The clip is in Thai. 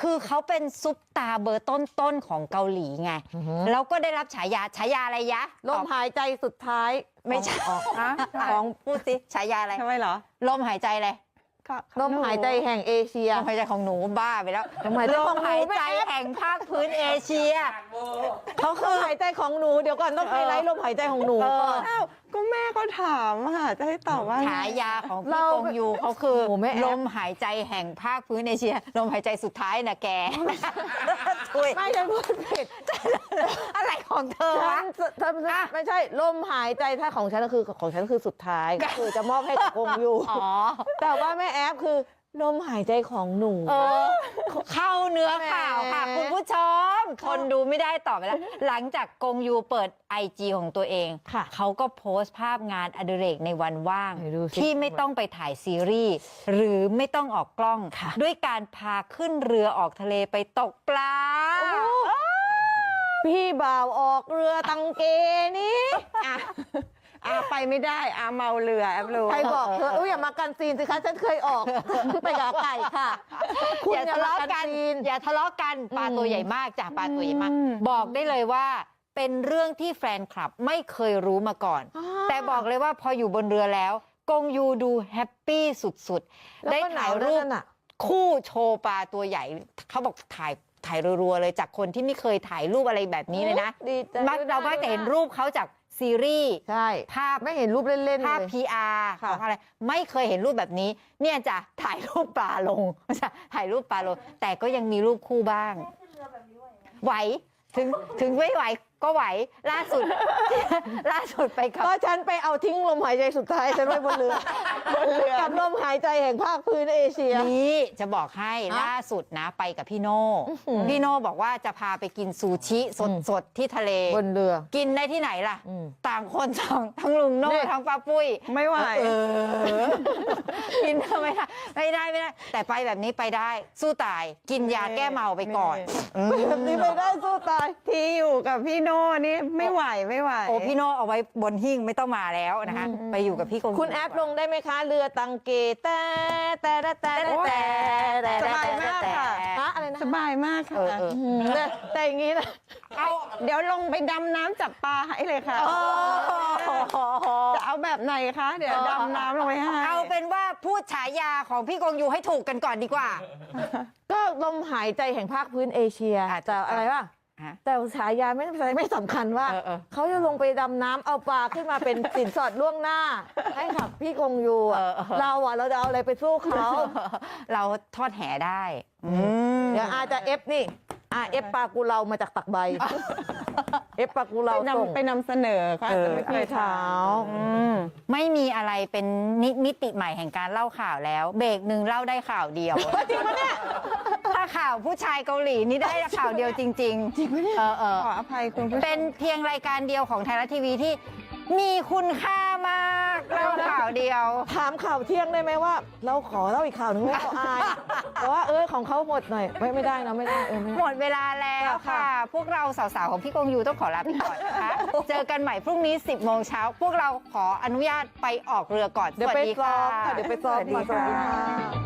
คือเขาเป็นซุปตาเบอร์ต้นๆของเกาหลีไง แล้วก็ได้รับฉายาฉายาอะไรยะลมหายใจสุดท้ายไม่ใช่ออกฮะของพูดสิฉายาอะไรทำไมเหรอลมหายใจเลยก็ ลมหายใจแห่งเอเชียลมหายใจของหนูบ้าไปแล้วลมหายใจลขมองหนูหายไม่ใจแอปแห่งภาคพื้นเอเชียเขาคือหายใจของหนูเดี๋ยวก่อนต้องไปไล่ลมหายใจของหนูเออก่อนอ้าวก็แม่ก็ถามอะจะให้ตอบว่าไงฉายาของพี่เรากงยูเขาคือโอ้โหแม่แอปลมหายใจแห่งภาคพื้นเอเชียลมหายใจสุดท้ายนะแกทุยไม่ฉันพูดผิดอะไรของเธอฉัวะนฉันไม่ใช่ลมหายใจถ้าของฉันก็คือของฉันคือสุดท้ายก็คือจะมอบให้กับกงยูอ๋อแต่ว่าแม่แอฟคือลมหายใจของหนู เออ เข้าเนื้อข่าวค่ะ แหม คุณผู้ชมทนดูไม่ได้ต่อไปแล้ว หลังจากกงยูเปิดไอจของตัวเอง ค่ะ เขาก็โพสต์ภาพงานอดิเรกในวันว่าง ไหนดูสิ ที่ไม่ต้องไปถ่ายซีรีส์ หรือไม่ต้องออกกล้องค่ะด้วยการพาขึ้นเรือออกทะเลไปตกปลา พี่บ่าวออกเรือตังเกนี่อะ อาไปไม่ได้อาเมาเรือแอปรู้ ใครบอกเธออุ้ยอย่ามากันซีนสิคะฉันเคยออก ไปกับไก่ค่ะ คุณอย่าอย่าทะมาเลาะกันกันซีน อย่าทะเลาะกันปลาอืมตัวใหญ่มากจ้ะปลาตัวใหญ่มากอืมบอกได้เลยว่าเป็นเรื่องที่แฟนคลับไม่เคยรู้มาก่อน แต่บอกเลยว่าพออยู่บนเรือแล้ว กงยูดูแฮปปี้สุดๆแล้วได้ก็หนถ่ายวรูปนั่นน่ะคู่โชว์ปลาตัวใหญ่ เขาบอกถ่ายถ่ายรัวๆเลยจากคนที่ไม่เคยถ่ายรูปอะไรแบบนี้เลยนะดีใจมักเรามักจะเห็นรูปเขาจาก ซีรีส์ใช่ภาพไม่เห็นรูปเล่นๆเลภาพย PR ขค่ะองอะไรไม่เคยเห็นรูปแบบนี้ เนี่ยจะถ่ายรูปปลาลงจะถ่ายรูปปลาลง แต่ก็ยังมีรูปคู่บ้าง ไหวถึงถึงไม่ไหว ก็ไหวล่าสุด ล่าสุดไปกับก็ฉันไปเอาทิ้งลมหายใจสุดท้ายฉันไว้บนเรือบนเรือกับลมหายใจแห่งภาคพื้นเอเชีย นี่จะบอกให้ฮะล่าสุดนะไปกับพี่โน่อื้อหือพี่โน่บอกว่าจะพาไปกินซูชิสดอืมสดที่ทะเลบนเรือ กินได้ที่ไหนล่ะอืมต่างคนต่างทั้งลุงโน่นี่ทั้งป้าปุ้ย ไม่ไหวเออกินไม่ได้ไม่ได้ไม่ได้ แต่ไปแบบนี้ไปได้สู้ตาย กินยาแก้เมาไปก่อนนี่อืมแบบนี้ไปได้สู้ตายที่อยู่กับพี่โน่นี่ไม่ไหวไม่ไหว โอ้พี่โน่เอาไว้บนหิ้งไม่ต้องมาแล้วนะคะไปอยู่กับพี่กงคุณแอปลงได้ไหมคะ เรือตังเกแต่แต่แต่แต่แต่แต่สบายมากค่ะฮะอะไรนะสบายมากเอค่ะอเอออืมแต่แต่อย่างนี้นะเอาเดี๋ยวลงไปดำน้ำจับปลาให้เลยค่ะจะเอาแบบไหนคะเดี๋ยวดำน้ำลงไปให้เอาเป็นว่าพูดฉายาของพี่กงยูให้ถูกกันก่อนดีกว่า ก็ลมหายใจแห่งภาคพื้นเอเชียอะแต่อะไรวะ ฮะแต่ฉายาไม่ไม่สำคัญว่า เออเออ เขาจะลงไปดำน้ำเอาปลาขึ้นมาเป็น สินสอดล่วงหน้า ให้กับพี่กงยูอะเออเออ เราอะเราจะเอาอะไรไปสู้เขา เราทอดแหได้อืม เดี๋ยวอาจะเอฟนี่อาเอฟปลากูเรามาจากตักใบ เอฟปลากูเราไปส่ง นำไปนำเสนอค่ะเออแต่ไม่เคยเช้าทำ อืมไม่มีอะไรเป็นนิมิติใหม่แห่งการเล่าข่าวแล้ว เบรกหนึ่งเล่าได้ข่าวเดียวจริงปะเนี่ยถ้า ข่าวผู้ชายเกาหลีนี่ได้ข่าวเดียวจริง ๆ จริงปะเนี่ยเออเออขออภัยคุณผู้ชม เป็นเพียงรายการเดียวของไทยรัฐทีวีที่มีคุณค่ามากเล่าข่าวเดียว ถามข่าวเที่ยงได้ไหมว่า เราขอเล่าอีกข่าวหนึงไม่เอาอายแต่ว่าเออของเขาหมดหน่อย ไม่ไม่ได้นะไม่ได้เออไม่หมได้ ดเวลาแล้วค่ะ พวกเราสาวๆของพี่กงยูต้องขอลาไปก่อนนะคะ เจอกันใหม่พรุ่งนี้ 10โมงเช้า พวกเราขออนุญาตไปออกเรือก่อนเดี๋ยวสวัไปสดีซ้ค่ะอมค่ะเดี๋ยวไปซ้อมสวัสดีก่อนสวัสดีค่ะค่ะ